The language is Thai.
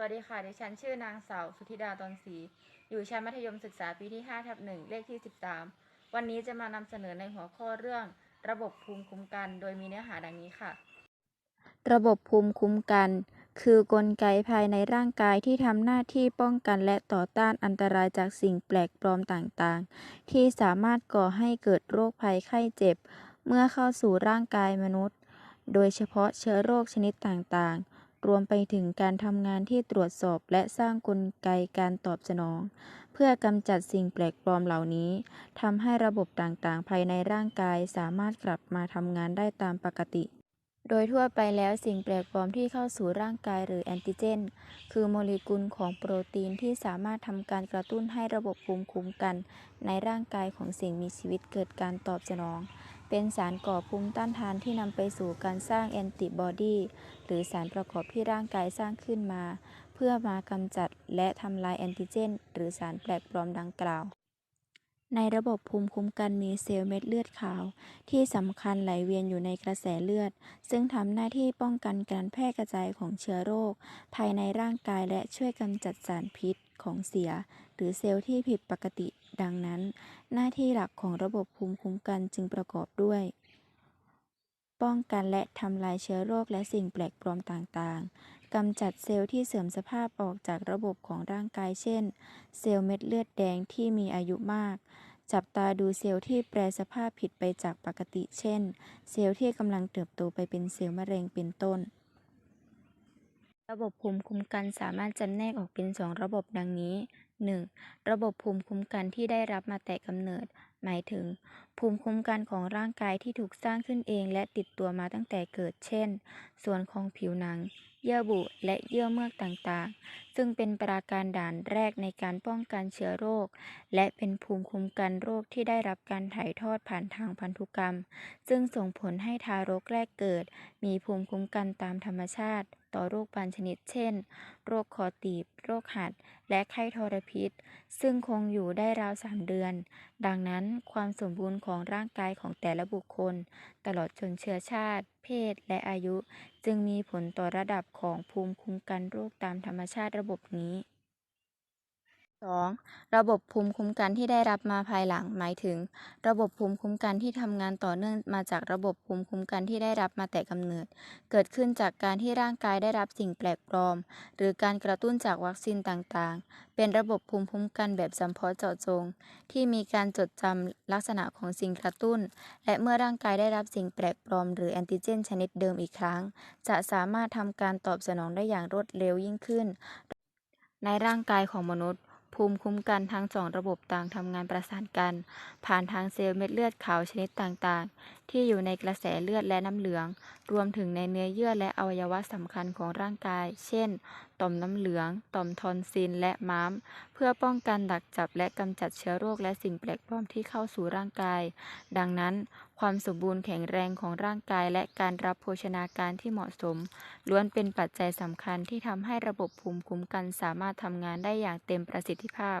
วัสดีค่ะ ดิฉันชื่อนางสาวสุธิดาตอนศรีอยู่ชั้นมัธยมศึกษาปีที่5ทับหนึ่งเลขที่ 13 วันนี้จะมานำเสนอในหัวข้อเรื่อง ระบบภูมิคุ้มกัน โดยมีเนื้อหาดังนี้ค่ะ ระบบภูมิคุ้มกัน คือกลไกภายในร่างกายที่ทำหน้าที่ป้องกันและต่อต้านอันตรายจากสิ่งแปลกปลอมต่างๆ ที่สามารถก่อให้เกิดโรคภัยไข้เจ็บ เมื่อเข้าสู่ร่างกายมนุษย์ โดยเฉพาะเชื้อโรคชนิดต่างๆ รวมไปถึงการทำงานที่ตรวจสอบและสร้างกลไกการตอบสนอง เพื่อกำจัดสิ่งแปลกปลอมเหล่านี้ทำให้ระบบต่างๆ ภายในร่างกายสามารถกลับมาทำงานได้ตามปกติ โดยทั่วไปแล้วสิ่งแปลกปลอมที่เข้าสู่ร่างกายหรือแอนติเจน คือโมเลกุลของโปรตีนที่สามารถทำการกระตุ้นให้ระบบภูมิคุ้มกัน ในร่างกายของสิ่งมีชีวิตเกิดการตอบสนอง เป็นสารก่อภูมิต้านทานที่นำไปสู่การสร้างแอนติบอดีหรือสารประกอบที่ร่างกายสร้างขึ้นมา เพื่อมากำจัดและทำลายแอนติเจน หรือสารแปลกปลอมดังกล่าว ในระบบภูมิคุ้มกันมีเซลล์เม็ดเลือดขาว ที่สำคัญไหลเวียนอยู่ในกระแสเลือด ซึ่งทำหน้าที่ป้องกันการแพร่กระจายของเชื้อโรค ภายในร่างกายและช่วยกำจัดสารพิษของเสีย หรือเซลล์ที่ผิดปกติ ดังนั้น หน้าที่หลักของระบบภูมิคุ้มกันจึงประกอบด้วย ป้องกันและทำลายเชื้อโรคและสิ่งแปลกปลอมต่างๆ กำจัดเซลล์ที่เสื่อมสภาพออกจากระบบของร่างกาย เช่น เซลล์เม็ดเลือดแดงที่มีอายุมาก จับตาดูเซลล์ที่แปรสภาพผิดไปจากปกติ เช่น เซลล์ที่กำลังเติบโตไปเป็นเซลล์มะเร็งเป็นต้น ระบบภูมิคุ้มกันสามารถจำแนกออกเป็น2ระบบดังนี้ 1. ระบบภูมิคุ้มกันที่ได้รับมาแต่กำเนิด หมายถึง ภูมิคุ้มกันของร่างกายที่ถูกสร้างขึ้นเองและติดตัวมาตั้งแต่เกิด เช่น ส่วนของผิวหนัง เยื่อบุ และเยื่อเมือกต่างๆ ซึ่งเป็นปราการด่านแรกในการป้องกันเชื้อโรค และเป็นภูมิคุ้มกันโรคที่ได้รับการถ่ายทอดผ่านทางพันธุกรรม ซึ่งส่งผลให้ทารกแรกเกิด มีภูมิคุ้มกันตามธรรมชาติ ต่อโรคบางชนิด เช่น โรคคอตีบ โรคหัด และไข้ทรพิษ ซึ่งคงอยู่ได้ราว3เดือน ดังนั้นความสมบูรณ์ของร่างกายของแต่ละบุคคล ตลอดจนเชื้อชาติ เพศ และอายุ จึงมีผลต่อระดับของภูมิคุ้มกันโรคตามธรรมชาติระบบนี้ 2. ระบบภูมิคุ้มกันที่ได้รับมาภายหลัง หมายถึง ระบบภูมิคุ้มกันที่ทำงานต่อเนื่องมาจากระบบภูมิคุ้มกันที่ได้รับมาแต่กำเนิด เกิดขึ้นจากการที่ร่างกายได้รับสิ่งแปลกปลอม หรือการกระตุ้นจากวัคซีนต่างๆ เป็นระบบภูมิคุ้มกันแบบจำเพาะเจาะจง ที่มีการจดจำลักษณะของสิ่งกระตุ้น และเมื่อร่างกายได้รับสิ่งแปลกปลอม หรือแอนติเจนชนิดเดิมอีกครั้ง จะสามารถทำการตอบสนองได้อย่างรวดเร็วยิ่งขึ้น ในร่างกายของมนุษย์ ภูมิคุ้มกันทั้งสองระบบต่างทำงานประสานกัน ผ่านทางเซลล์เม็ดเลือดขาวชนิดต่างๆ ที่อยู่ในกระแสเลือดและน้ำเหลือง รวมถึงในเนื้อเยื่อและอวัยวะสำคัญของร่างกาย เช่น ต่อมน้ำเหลือง ต่อมทอนซิล และม้าม เพื่อป้องกันดักจับและกำจัดเชื้อโรคและสิ่งแปลกปลอมที่เข้าสู่ร่างกาย ดังนั้น ความสมบูรณ์แข็งแรงของร่างกาย และการรับโภชนาการที่เหมาะสม ล้วนเป็นปัจจัยสำคัญที่ทำให้ระบบภูมิคุ้มกันสามารถทำงานได้อย่างเต็มประสิทธิภาพ